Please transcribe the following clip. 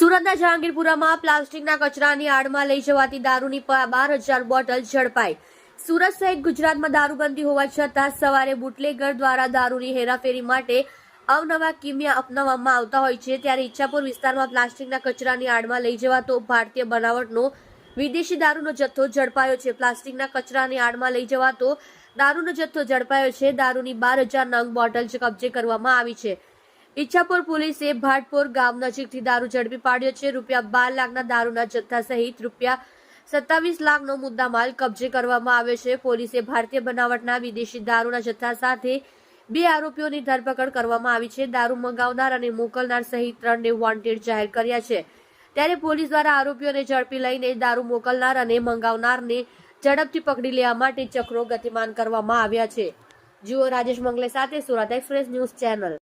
સુરતના જહાંગીરપુરામાં પ્લાસ્ટિકના કચરાની આડમાં લઈ જવાતી દારૂની બાર હજાર બોટલ ઝડપાઈ. સુરત સહિત ગુજરાતમાં દારૂબંધી હોવા છતાં સવારે બુટલેગર દ્વારા દારૂની હેરાફેરી માટે અવનવા કિમિયા અપનાવવામાં આવતા હોય છે. ત્યારે ઈચ્છાપુર વિસ્તારમાં પ્લાસ્ટિકના કચરાની આડમાં લઈ જવાતો ભારતીય બનાવટનો વિદેશી દારૂનો જથ્થો ઝડપાયો છે. પ્લાસ્ટિકના કચરાની આડમાં લઈ જવાતો દારૂનો જથ્થો ઝડપાયો છે. દારૂની બાર હજાર નંગ બોટલ કબજે કરવામાં આવી છે. ઈચ્છાપુર પોલીસે ભાટપોર ગામ નજીકથી દારૂ ઝડપી પાડ્યો છે. રૂપિયા બાર લાખના દારૂના જથ્થા સહિત રૂપિયા સત્તાવીસ લાખનો મુદ્દામાલ કબજે કરવામાં આવ્યો છે. પોલીસે ભારતીય બનાવટના વિદેશી દારૂના જથ્થા સાથે બે આરોપીઓની ધરપકડ કરવામાં આવી છે. દારૂ મંગાવનાર અને મોકલનાર સહિત ત્રણને વોન્ટેડ જાહેર કર્યા છે. ત્યારે પોલીસ દ્વારા આરોપીઓને ઝડપી લઈને દારૂ મોકલનાર અને મંગાવનારને ઝડપથી પકડી લેવા માટે ચક્રો ગતિમાન કરવામાં આવ્યા છે. જુઓ રાજેશ મંગલે સાથે સુરત એક્સપ્રેસ ન્યૂઝ ચેનલ.